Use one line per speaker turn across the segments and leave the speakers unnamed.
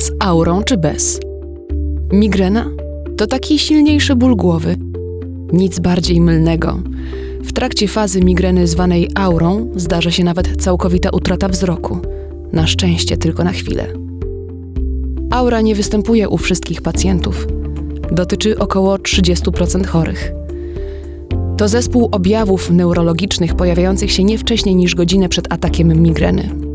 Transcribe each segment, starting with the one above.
Z aurą czy bez? Migrena to taki silniejszy ból głowy. Nic bardziej mylnego. W trakcie fazy migreny zwanej aurą zdarza się nawet całkowita utrata wzroku. Na szczęście tylko na chwilę. Aura nie występuje u wszystkich pacjentów. Dotyczy około 30% chorych. To zespół objawów neurologicznych pojawiających się nie wcześniej niż godzinę przed atakiem migreny.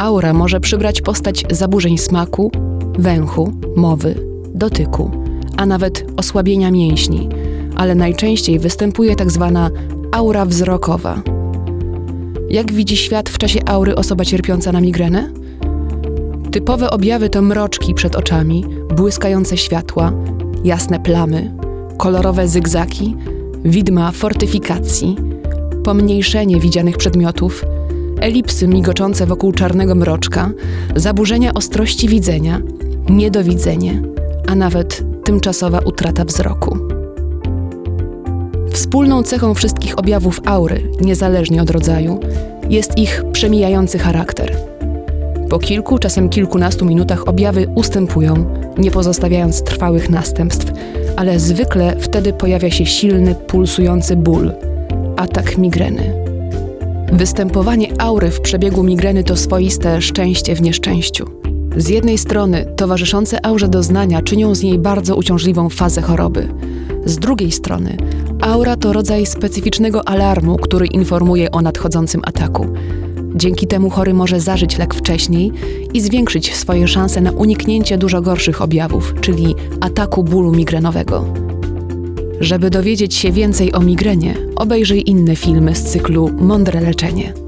Aura może przybrać postać zaburzeń smaku, węchu, mowy, dotyku, a nawet osłabienia mięśni, ale najczęściej występuje tak zwana aura wzrokowa. Jak widzi świat w czasie aury osoba cierpiąca na migrenę? Typowe objawy to mroczki przed oczami, błyskające światła, jasne plamy, kolorowe zygzaki, widma fortyfikacji, pomniejszenie widzianych przedmiotów, elipsy migoczące wokół czarnego mroczka, zaburzenia ostrości widzenia, niedowidzenie, a nawet tymczasowa utrata wzroku. Wspólną cechą wszystkich objawów aury, niezależnie od rodzaju, jest ich przemijający charakter. Po kilku, czasem kilkunastu minutach objawy ustępują, nie pozostawiając trwałych następstw, ale zwykle wtedy pojawia się silny, pulsujący ból atak migreny. Występowanie aury w przebiegu migreny to swoiste szczęście w nieszczęściu. Z jednej strony towarzyszące aurze doznania czynią z niej bardzo uciążliwą fazę choroby. Z drugiej strony aura to rodzaj specyficznego alarmu, który informuje o nadchodzącym ataku. Dzięki temu chory może zażyć lek wcześniej i zwiększyć swoje szanse na uniknięcie dużo gorszych objawów, czyli ataku bólu migrenowego. Żeby dowiedzieć się więcej o migrenie, obejrzyj inne filmy z cyklu Mądre leczenie.